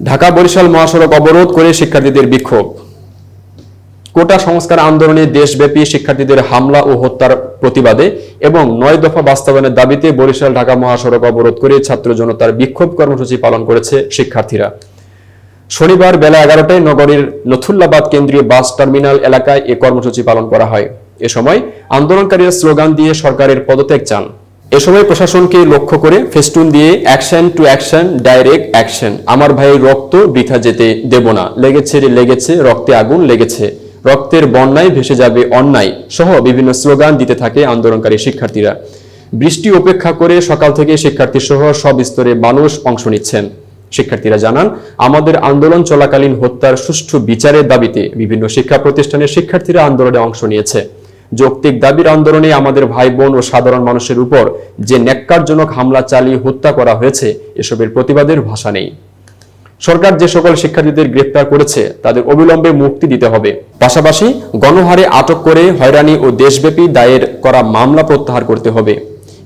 ঢাকা বরিশাল মহাসড়ক অবরোধ করে শিক্ষার্থীদের বিক্ষোভ। কোটা সংস্কার আন্দোলনে দেশব্যাপী শিক্ষার্থীদের হামলা ও হত্যার প্রতিবাদে এবং নয় দফা বাস্তবায়নের দাবিতে বরিশাল ঢাকা মহাসড়ক অবরোধ করে ছাত্র জনতার বিক্ষোভ কর্মসূচি পালন করেছে শিক্ষার্থীরা। শনিবার বেলা এগারোটায় নগরীর নথুল্লাবাদ কেন্দ্রীয় বাস টার্মিনাল এলাকায় এ কর্মসূচি পালন করা হয়। এ সময় আন্দোলনকারীরা স্লোগান দিয়ে সরকারের পদত্যাগ চান। এ সময় প্রশাসনকে লক্ষ্য করে ফেস্টুন দিয়ে action to action direct action আমার ভাইয়ের রক্ত বৃথা যেতে দেব না। লেগেছে রে, লেগেছে, রক্তে আগুন লেগেছে। রক্তের বন্যায় ভেসে যাবে অন্যায় সহ বিভিন্ন স্লোগান দিতে থাকে আন্দোলনকারী শিক্ষার্থীরা। বৃষ্টি উপেক্ষা করে সকাল থেকে শিক্ষার্থী সহ সব স্তরে মানুষ অংশ নিচ্ছেন। শিক্ষার্থীরা জানান, আমাদের আন্দোলন চলাকালীন হত্যার সুষ্ঠু বিচারের দাবিতে বিভিন্ন শিক্ষা প্রতিষ্ঠানের শিক্ষার্থীরা আন্দোলনে অংশ নিয়েছে। যৌক্তিক দাবির আন্দোলনে আমাদের ভাই বোন ও সাধারণ মানুষের উপর যে ন্যাক্কারজনক হামলা চালিয়ে হত্যা করা হয়েছে, এসবের প্রতিবাদের ভাষা নেই। সরকার যে সকল শিক্ষার্থীদের গ্রেপ্তার করেছে, তাদের অবিলম্বে মুক্তি দিতে হবে। পাশাপাশি গণহারে আটক করে হয়রানি ও দেশব্যাপী দায়ের করা মামলা প্রত্যাহার করতে হবে।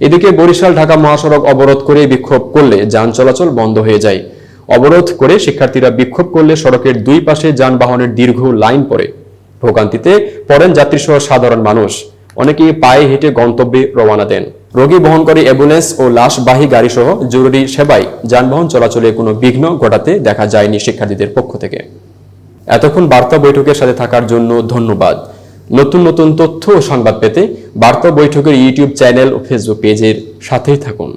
এদিকে বরিশাল ঢাকা মহাসড়ক অবরোধ করে বিক্ষোভ করলে যান চলাচল বন্ধ হয়ে যায়। অবরোধ করে শিক্ষার্থীরা বিক্ষোভ করলে সড়কের দুই পাশে যানবাহনের দীর্ঘ লাইন পড়ে। ভোগান্তিতে পড়েন যাত্রীসহ সাধারণ মানুষ। অনেকেই পায়ে হেঁটে গন্তব্যে রওনা দেন। রোগী বহন করে অ্যাম্বুলেন্স ও লাশবাহী গাড়ি সহ জরুরি সেবায় যানবাহন চলাচলে কোনো বিঘ্ন ঘটাতে দেখা যায়নি শিক্ষার্থীদের পক্ষ থেকে। এতক্ষণ বার্তা বৈঠকের সাথে থাকার জন্য ধন্যবাদ। নতুন নতুন তথ্য ও সংবাদ পেতে বার্তা বৈঠকের ইউটিউব চ্যানেল ও ফেসবুক পেজের সাথেই থাকুন।